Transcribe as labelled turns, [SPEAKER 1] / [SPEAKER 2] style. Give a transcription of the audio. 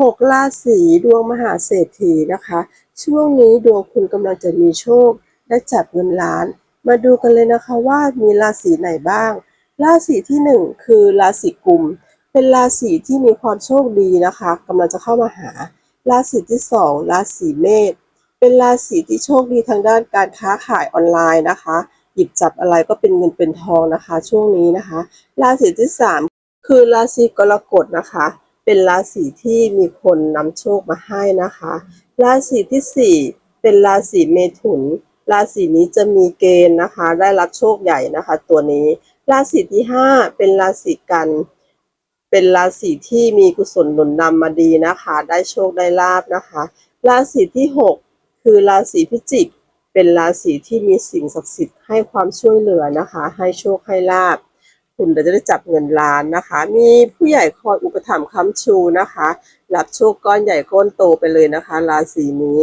[SPEAKER 1] หกราศีดวงมหาเศรษฐีนะคะ ช่วงนี้ดวงคุณกำลังจะมีโชค และจับเงินล้าน มาดูกันเลยนะคะว่ามีราศีไหนบ้าง ราศีที่หนึ่งคือราศีกุม เป็นราศีที่มีความโชคดีนะคะกำลังจะเข้ามาหา ราศีที่สองราศีเมษเป็นราศีที่โชคดีทางด้านการค้าขายออนไลน์นะคะ หยิบจับอะไรก็เป็นเงินเป็นทองนะคะ ช่วงนี้นะคะ ราศีที่สามคือราศีกรกฎนะคะ เป็นราศีที่มีคนนำโชคมาให้นะคะ ราศีที่สี่เป็นราศีเมถุน ราศีนี้จะมีเกณฑ์นะคะ ได้รับโชคใหญ่นะคะ ตัวนี้ ราศีที่ห้าเป็นราศีกัน เป็นราศีที่มีกุศลหนุนนำมาดีนะคะ ได้โชคได้ลาบนะคะ ราศีที่หกคือราศีพิจิก เป็นราศีที่มีสิ่งศักดิ์สิทธิ์ให้ความช่วยเหลือนะคะ ให้โชคให้ลาบ คุณจะได้จับเงินล้านนะคะ มีผู้ใหญ่คอยอุปถัมภ์ค้ำชูนะคะ รับโชคก้อนใหญ่ก้อนโตไปเลยนะคะ ราศีนี้